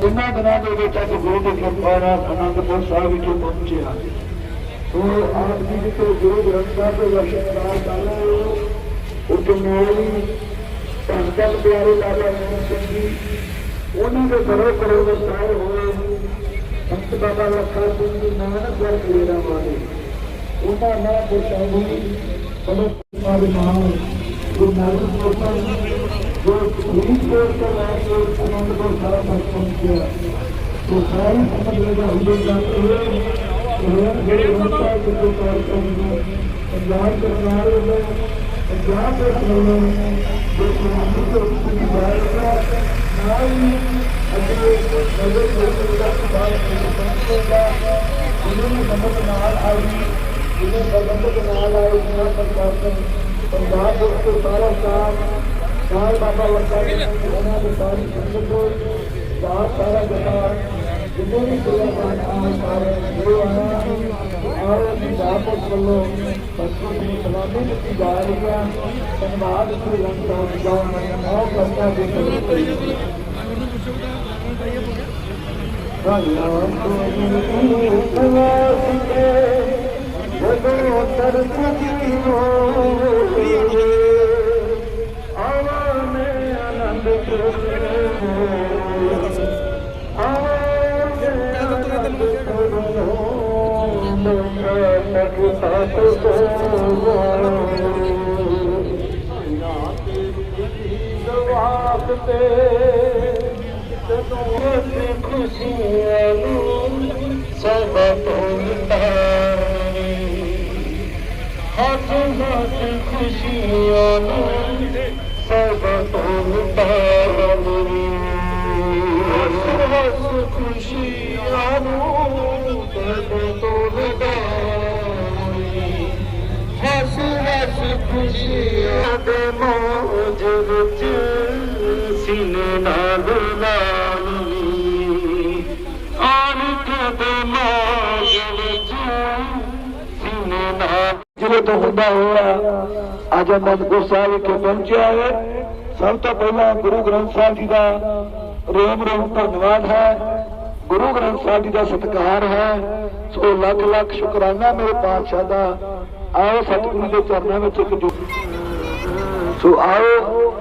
ਜਿੰਨਾ ਦਿਨਾਂ ਦੇ ਵਿੱਚ ਅੱਜ ਗੁਰੂ ਦੀ ਕਿਰਪਾ ਅਨੰਦਪੁਰ ਸਾਹਿਬ ਵਿੱਚ ਪਹੁੰਚਿਆ। ਸੋ ਆਪ ਜੀ ਦੇ ਗੁਰੂ ਗ੍ਰੰਥ ਸਾਹਿਬ ਦੇ ਦਰਸ਼ਨ ਕਰਾ ਕਰ ਰਹੇ ਹੋ ਉੱਥੇ ਮੇਰੀ ਧੰਨ ਪਿਆਰੇ ਲਾਲਾ ਰਣਜੀਤ ਸਿੰਘ ਜੀ। ਉਹਨਾਂ ਦੇ ਸਰਵ ਕਰੋੜ ਸਾਲ ਹੋਏ ਸੰਤ ਬਾਬਾ ਲੱਖਾ ਸਿੰਘ ਜੀ, ਨਾਨਕ ਵਰ ਕਲੇਰਾ ਵਾਲੇ। ਉਹਨਾਂ ਨਾਲ ਪੁਰਸ਼ਾਨੀ ਬੜੇ ਸਾਰੇ ਮਹਾਨ ਗੁਰੂ ਨਾਨਕ ਪੁਰਸ਼ਾਨ ਜੋ ਸ੍ਰੀ ਕੋਰ ਤੋਂ ਲੈ ਕੇ ਅਨੰਦ ਕੋਰ ਸਾਰਾ ਸੰਪੂਰਨ ਕੀਤਾ ਤੋਂ ਸਾਰੇ ਸੰਤ ਜਿਹੜਾ ਹੁੰਦੇ ਜਾਂਦੇ ਹੋਏ ਜਿਹੜੇ ਉਹਨਾਂ ਦਾ ਗੁਰੂ ਕਾਰਜ ਨੂੰ ਪੰਜਾਬ ਸਰਕਾਰ ਵੱਲੋਂ ਪੰਜਾਬ ਦੇ ਵੱਲੋਂ ਜੋ ਕਾਨੂੰਨੀ ਤੋਂ ਦੀ ਬਾਇਰਗਾ ਨਾਲ ਹੀ ਅੱਗੇ ਨਜ਼ਰ ਰੱਖਣ ਦਾ ਸੁਭਾਅ ਪਹੁੰਚੇਗਾ ਉਹਨਾਂ ਨੂੰ ਸਮਝ ਨਾਲ ਆਈ ਜਿਹਨੇ ਪ੍ਰਬੰਧਕ ਨਾਲ ਆਏ ਜਿਨ੍ਹਾਂ ਸਰਕਾਰ ਨੇ ਪੰਜਾਬ ਦੇ ਉੱਤੇ ਸਾਰਾ ਸਟਾਫ ਸਾਲ ਬਾਬਾ ਵਰਕਾ ਉਹਨਾਂ ਦੇ ਸਾਰੀ ਸੰਗਤ ਨੂੰ ਸਾਰਾ ਸਾਰਾ ਜਥਾ ਜਿੰਨੇ ਵੀ ਸੇਵਾਦਾਰ ਆਏ ਸਾਰੇ ਜੋ ਆਇਆ ਆਏ ਪੰਜਾਬ ਪੁਲਿਸ ਵੱਲੋਂ ਬੱਚੇ ਨੂੰ ਸਲਾਮੀ ਦਿੱਤੀ ਜਾ ਰਹੀ ਹੈ ਧੰਨਵਾਦ ਸ੍ਰੀ ਲੰਕਾ ਦਾ ਆਹ ਕਰਤਾ ਦੇ ਰਾਮ ਤੋਂ ਸਵਾਸ ਕੇ ਜਦੋਂ ਤਰਸ ਦੀ ਹੋਵੇ ਖੁਸ਼ੀਆਂ ਨੂੰ ਸਭ ਤੋਂ ਹੱਥ ਹੱਥ ਖੁਸ਼ੀਆਂ ਨੂੰ ਸਭ ਤੋਂ ਤਾਰੀ ਹੱਸ ਹੱਸ ਖੁਸ਼ੀਆਂ ਵਿੱਚ ਸੀਨੇ ਨਾਲ ਲਾਈ ਆਨੰਦ ਦੇ ਮੋਜ ਵਿੱਚ ਸੀਨੇ ਨਾਲ ਜ਼ਿਲ੍ਹੇ ਤੋਂ ਹੁੰਦਾ ਹੋਇਆ, ਅੱਜ ਅਨੰਦਪੁਰ ਸਾਹਿਬ ਵਿਖੇ ਪਹੁੰਚਿਆ ਹੈ। ਸਭ ਤੋਂ ਪਹਿਲਾਂ ਗੁਰੂ ਗ੍ਰੰਥ ਸਾਹਿਬ ਜੀ ਦਾ ਰੋਮ ਰੋਮ ਧੰਨਵਾਦ ਹੈ। ਗੁਰੂ ਗ੍ਰੰਥ ਸਾਹਿਬ ਜੀ ਦਾ ਸਤਿਕਾਰ ਹੈ। ਸੋ ਲੱਖ ਲੱਖ ਸ਼ੁਕਰਾਨਾ ਮੇਰੇ ਪਾਤਸ਼ਾਹ ਦਾ। ਆਓ ਸਤਿਗੁਰੂ ਦੇ ਚਰਨਾਂ ਵਿੱਚ ਇੱਕ ਜੁ ਸੋ ਆਓ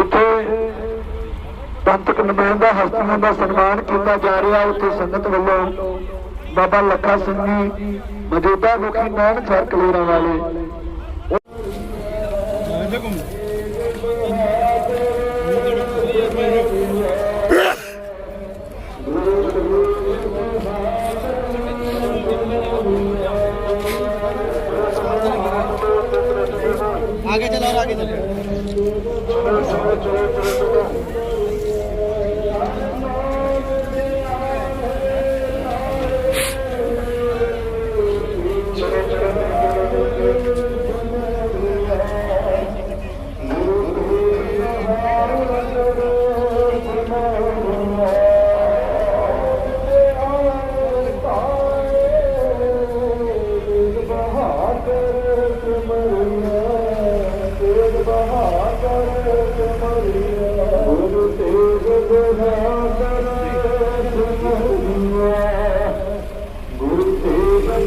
ਜਿੱਥੇ ਪੰਥਕ ਨੁਮਾਇੰਦਾ ਹਸਤੀਆਂ ਦਾ ਸਨਮਾਨ ਕੀਤਾ ਜਾ ਰਿਹਾ, ਉੱਥੇ ਸੰਗਤ ਵੱਲੋਂ ਬਾਬਾ ਲੱਖਾ ਸਿੰਘ ਜੀ ਮੌਜੂਦਾ ਮੁਖੀ ਨਾਨਕ ਸਰ ਕਲੇਰਾਂ ਵਾਲੇ আগে कर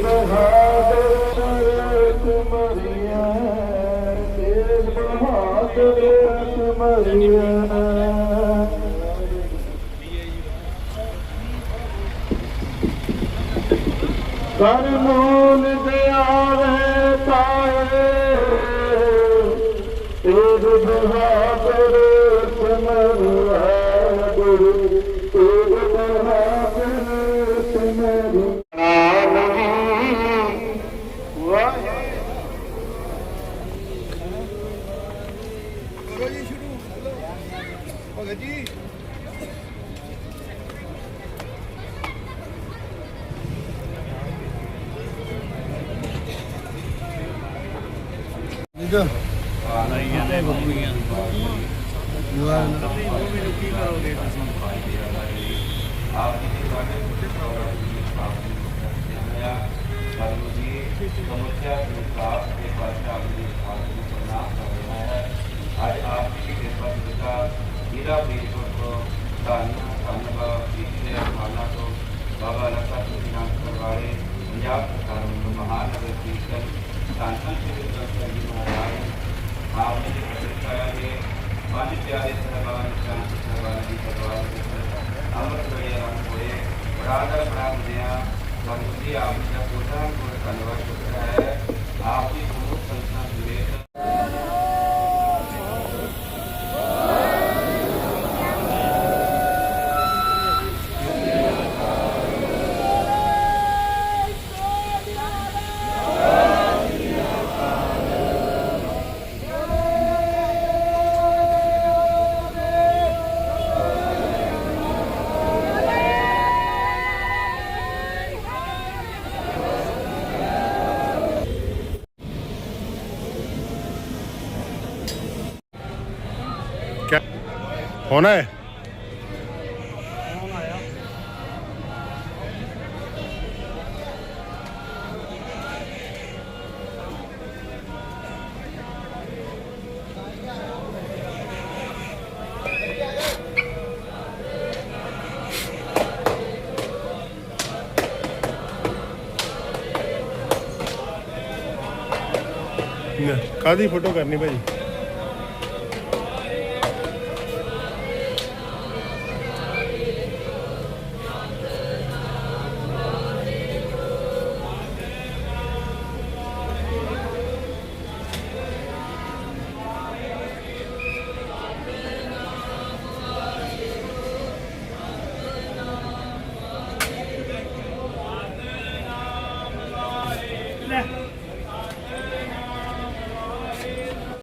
बहाद शर कुमरिया कुमरिया ਨਿਗਾ ਆਣੀਆਂ ਨੇ ਬੱਬੀਆਂ ਦੁਆ ਕੀ ਕਰੋਗੇ ਤੁਸੀਂ ਆਪ ਜੀ ਦੇ ਸਾਡੇ ਛੋਟੇ ਪ੍ਰੋਗਰਾਮ ਦੀ ਸਥਾਪਨਾ ਕਰਦੇ ਹੋਇਆ ਜੀ ਸਮੁੱਚਾ ਸੰਸਾਰ ਦੇ ਪਾਤਸ਼ਾਹ ਜੀ ਆਪ ਨੂੰ ਪ੍ਰਣਾਮ ਕਰ ਹੈ ਅੱਜ ਆਪ ਜੀ ਦੀ ਕਿਰਪਾ ਹੀਰਾ ਬੀਜਪੁਰ ਤੋਂ ਧੰਨ ਧੰਨ ਬਾਬਾ ਪਿਛਲੇ ਅਰਮਾਨਾਂ ਤੋਂ ਬਾਬਾ ਲਖਾ ਸਿੰਘ ਨਾਮ ਕਰਵਾਲੇ ਪੰਜਾਬ ਸਰਕਾਰ ਵੱਲੋਂ ਮਹਾਨਗਰ ਕੀਰਤਨ ਧੰਨ ਧੰਨ ਸ੍ਰੀ ਗੁਰੂ ਗ੍ਰੰਥ ਸਾਹਿਬ ਜੀ ਮਹਾਰਾਜ ਆਪ ਜੀ ਦੇ ਪ੍ਰਤਿਕਾਰਾਂ ਪੰਜ ਪਿਆਰੇ ਸਹਿਬਾਨ ਸ਼ਾਂਤ ਸਹਿਬਾਨ ਦੀ ਪਰਵਾਹ ਦੇ ਅਮਰ ਵੇਲੇ ਆਰੰਭ ਹੋਏ ਬੜਾ ਬਰਾਦਰਿਆਂ ਵਾਹਿਗੁਰੂ ਜੀ ਆਪ ਦਾ ਕੋਟਾਂ ਕੋਟ ਧੰਨਵਾਦ ਹੁਣ ਹੈ ਕਾਦੀ ਫੋਟੋ ਕਰਨੀ ਭਾਜੀ?